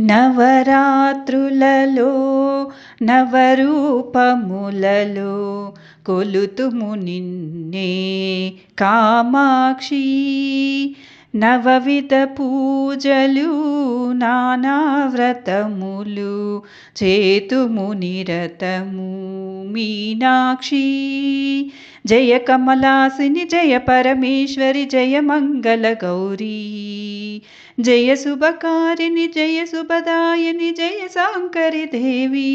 నవరాత్రులలో నవరూపములలో కొలుతుము నిన్నే కామాక్షి. నవవిధ పూజలు నానావ్రతములు చేతుము నిరతము మీనాక్షి. జయ కమలాసిని జయ పరమేశ్వరి జయ మంగళ గౌరీ జయ శుభకారిణి జయ శుభదాయని జయ శాంకరి దేవి.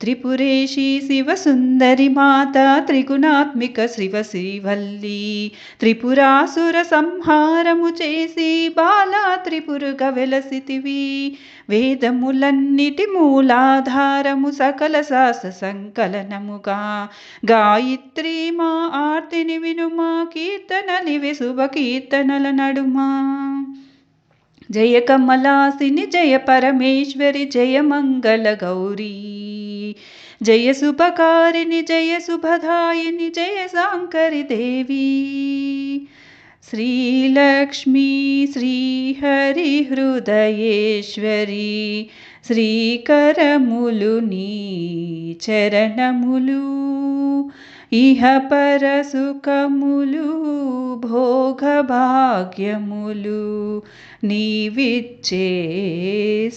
త్రిపురేషి శివసుందరి మాత త్రిగుణాత్మిక శివ శ్రీవల్లి. త్రిపురాసుర సంహారము చేసి బాలా త్రిపురుగ వెలసితివి. వేదములన్నిటి మూలాధారము సకల శాస్త్ర సంకలనముగా. గాయత్రి మా ఆర్తిని వినుమా కీర్తనలివి శుభ కీర్తనల నడుమా. జయ కమలాసిని జయ పరమేశ్వరి జయ మంగళ గౌరీ. జయ శుభకారిణి జయ శుభదాయిని జయ శాంకరి దేవి. శ్రీలక్ష్మీ శ్రీహరి హృదయేశ్వరి శ్రీకరములు నీ చరణములు ఇహ పర భోగభాగ్యములు నీవిచ్చే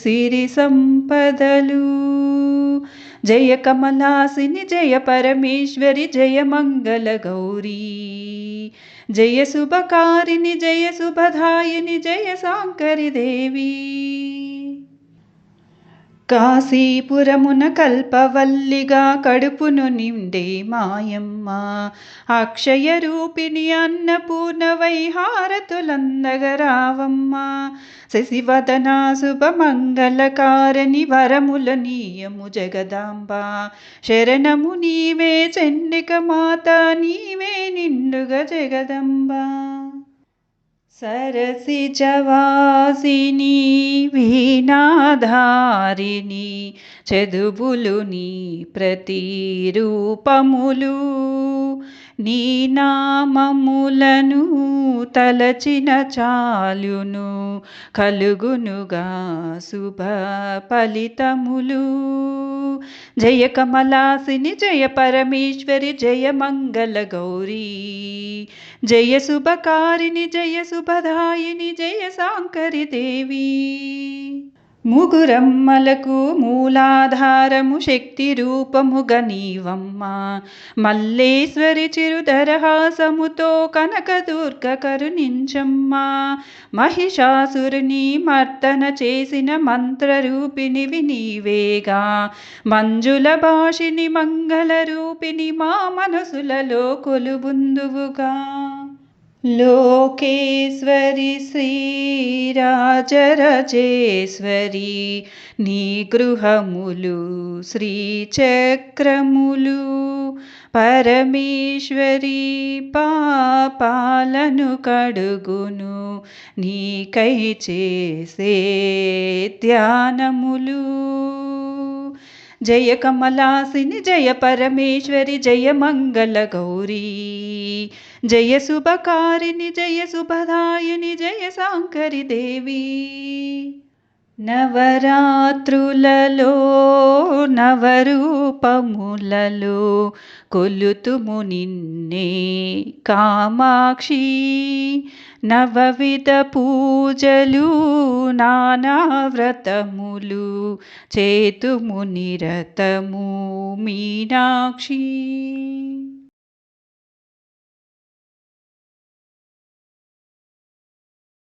సిరి సంపదలు जय कमलासिनि जय परमेश्वरि जय मङ्गलगौरी जय शुभकारिणि जय शुभधायिनि जय जयशाङ्करि देवी కాశీపురమున కల్పవల్లిగా కడుపును నిండే మాయమ్మ. అక్షయ రూపిణి అన్నపూర్ణ వైహారతులందగరావమ్మ శశివదన శుభమంగళకారణి వరముల నీయము జగదాంబ. శరణము నీవే చండిక మాత నీవే నిండుగ జగదంబ. సరసిజవాసిని వీణాధారిణి చదువులు నీ ప్రతిరూపములు. నీ నామములను తలచిన చాలును కలుగునుగా శుభ ఫలితములు. జయ కమలాసిని జయ పరమేశ్వరి జయ మంగళ గౌరీ. జయ శుభకారిణి జయ శుభదాయిని జయ శాంకరి దేవి. ముగురమ్మలకు మూలాధారము శక్తి రూపముగ నీవమ్మ. మల్లేశ్వరి చిరుదరహాసముతో కనకదుర్గ కరుణించమ్మ. మహిషాసురుని మర్దన చేసిన మంత్రరూపిణివి నీవేగా మంజుల భాషిని మంగళ రూపిణి మా మనసులలో కొలుబుందువుగా. లోకేశ్వరి శ్రీరాజరజేశ్వరి నీ గృహములు శ్రీచక్రములు పరమేశ్వరి పాపాలను కడుగును నీకై చేసే ధ్యానములు. జయ కమలాసిని జయ పరమేశ్వరి జయ మంగళ గౌరీ. జయ శుభకారిణి జయ శుభదాయిని జయ శాంకరి దేవి. నవరాత్రులలో నవరూపములలో కొలుతుము నిన్నే కామాక్షి. నవవిధ పూజలు నానావ్రతములు చేతుము నిరతము మీనాక్షి.